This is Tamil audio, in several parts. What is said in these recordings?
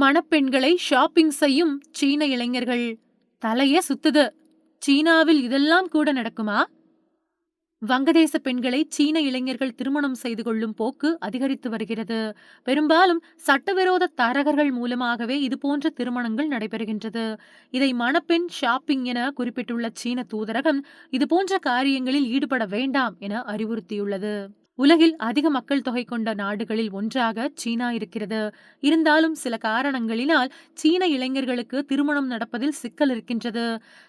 மணப்பெண்களை ஷாப்பிங் செய்யும் சீன இளைஞர்கள். தலையே சுத்துது. சீனாவில் இதெல்லாம் கூட நடக்குமா? வங்கதேச பெண்களை சீன இளைஞர்கள் திருமணம் செய்து கொள்ளும் போக்கு அதிகரித்து வருகிறது. பெரும்பாலும் சட்டவிரோத தரகர்கள் மூலமாகவே இதுபோன்ற திருமணங்கள் நடைபெறுகின்றது. இதை மணப்பெண் ஷாப்பிங் என குறிப்பிட்டுள்ள சீன தூதரகம் இதுபோன்ற காரியங்களில் ஈடுபட வேண்டாம் என அறிவுறுத்தியுள்ளது. உலகில் அதிக மக்கள் தொகை கொண்ட நாடுகளில் ஒன்றாக சீனா இருக்கிறது. இருந்தாலும் சில காரணங்களினால் சீன இளைஞர்களுக்கு திருமணம் நடப்பதில் சிக்கல் இருக்கின்றது.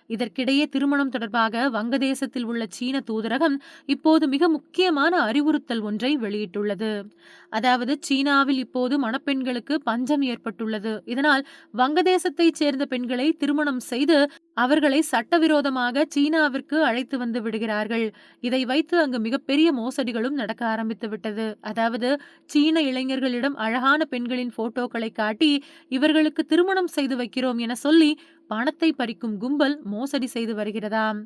இதற்கிடையே திருமணம் தொடர்பாக வங்கதேசத்தில் உள்ள சீன தூதரகம் இப்போது மிக முக்கியமான அறிவுறுத்தல் ஒன்றை வெளியிட்டுள்ளது. அதாவது சீனாவில் இப்போது மணப்பெண்களுக்கு பஞ்சம் ஏற்பட்டுள்ளது. இதனால் வங்கதேசத்தைச் சேர்ந்த பெண்களை திருமணம் செய்து அவர்களை சட்டவிரோதமாக சீனாவிற்கு அழைத்து வந்து விடுகிறார்கள். இதை வைத்து அங்கு மிகப்பெரிய மோசடிகளும் நடக்க ஆரம்பித்து விட்டது. அதாவது சீன இளைஞர்களிடம் அழகான பெண்களின் போட்டோக்களை காட்டி இவர்களுக்கு திருமணம் செய்து வைக்கிறோம் என சொல்லி பணத்தை பறிக்கும் கும்பல் மோசடி செய்து வருகிறதாம்.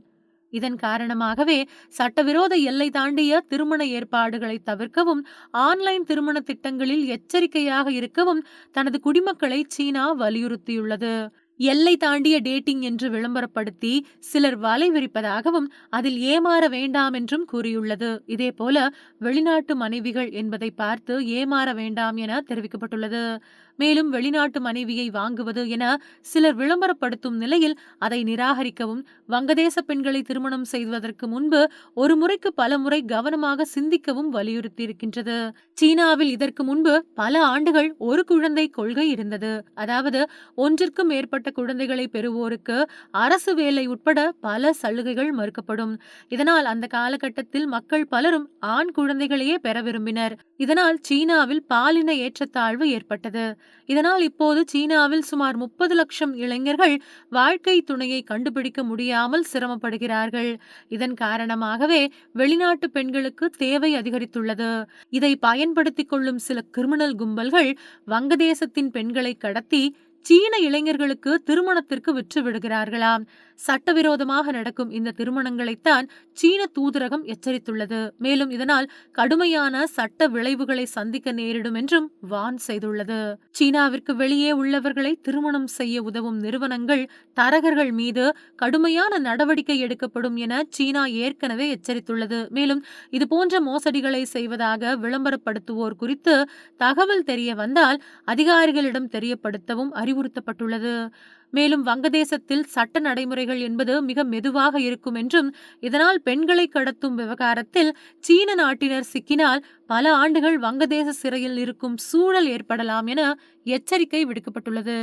இதன் காரணமாகவே சட்டவிரோத எல்லை தாண்டிய திருமண ஏற்பாடுகளை தவிர்க்கவும் ஆன்லைன் திருமண திட்டங்களில் எச்சரிக்கையாக இருக்கவும் தனது குடிமக்களை சீனா வலியுறுத்தியுள்ளது. எல்லை தாண்டிய டேட்டிங் என்று விளம்பரப்படுத்தி சிலர் வலை விரிப்பதாகவும் அதில் ஏமாற வேண்டாம் என்றும் கூறியுள்ளது. இதேபோல வெளிநாட்டு மனைவிகள் என்பதை பார்த்து ஏமாற வேண்டாம் என தெரிவிக்கப்பட்டுள்ளது. மேலும் வெளிநாட்டு மனைவியை வாங்குவது என சிலர் விளம்பரப்படுத்தும் நிலையில் அதை நிராகரிக்கவும் வங்கதேச பெண்களை திருமணம் செய்வதற்கு முன்பு ஒரு முறைக்கு பல முறை கவனமாக சிந்திக்கவும் வலியுறுத்தியிருக்கின்றது. சீனாவில் இதற்கு முன்பு பல ஆண்டுகள் ஒரு குழந்தை கொள்கை இருந்தது. அதாவது ஒன்றிற்கும் மேற்பட்ட குழந்தைகளை பெறுவோருக்கு அரசு வேலை உட்பட பல சலுகைகள் மறுக்கப்படும். இதனால் அந்த காலகட்டத்தில் மக்கள் பலரும் ஆண் குழந்தைகளையே பெற விரும்பினர். இதனால் சீனாவில் பாலின ஏற்றத்தாழ்வு ஏற்பட்டது. இதனால் இப்போது சீனாவில் சுமார் முப்பது லட்சம் இளைஞர்கள் வாழ்க்கை துணையை கண்டுபிடிக்க முடியாமல் சிரமப்படுகிறார்கள். இதன் காரணமாகவே வெளிநாட்டு பெண்களுக்கு தேவை அதிகரித்துள்ளது. இதை பயன்படுத்திக் கொள்ளும் சில கிரிமினல் கும்பல்கள் வங்கதேசத்தின் பெண்களை கடத்தி சீன இளைஞர்களுக்கு திருமணத்திற்கு விற்று விடுகிறார்களாம். சட்டவிரோதமாக நடக்கும் இந்த திருமணங்களைத்தான் சீன தூதரகம் எச்சரித்துள்ளது. மேலும் இதனால் கடுமையான சட்ட விளைவுகளை சந்திக்க நேரிடும் என்றும் வான் செய்துள்ளது. சீனாவிற்கு வெளியே உள்ளவர்களை திருமணம் செய்ய உதவும் நிறுவனங்கள் தரகர்கள் மீது கடுமையான நடவடிக்கை எடுக்கப்படும் என சீனா ஏற்கனவே எச்சரித்துள்ளது. மேலும் இதுபோன்ற மோசடிகளை செய்வதாக விளம்பரப்படுத்துவோர் குறித்து தகவல் தெரிய வந்தால் அதிகாரிகளிடம் தெரியப்படுத்தவும் அறிவுறுத்தப்பட்டுள்ளது மேலும் வங்கதேசத்தில் சட்ட நடைமுறைகள் என்பது மிக மெதுவாக இருக்கும் என்றும் இதனால் பெண்களை கடத்தும் விவகாரத்தில் சீன நாட்டினர் சிக்கினால் பல ஆண்டுகள் வங்கதேச சிறையில் இருக்கும் சூழல் ஏற்படலாம் என எச்சரிக்கை விடுக்கப்பட்டுள்ளது.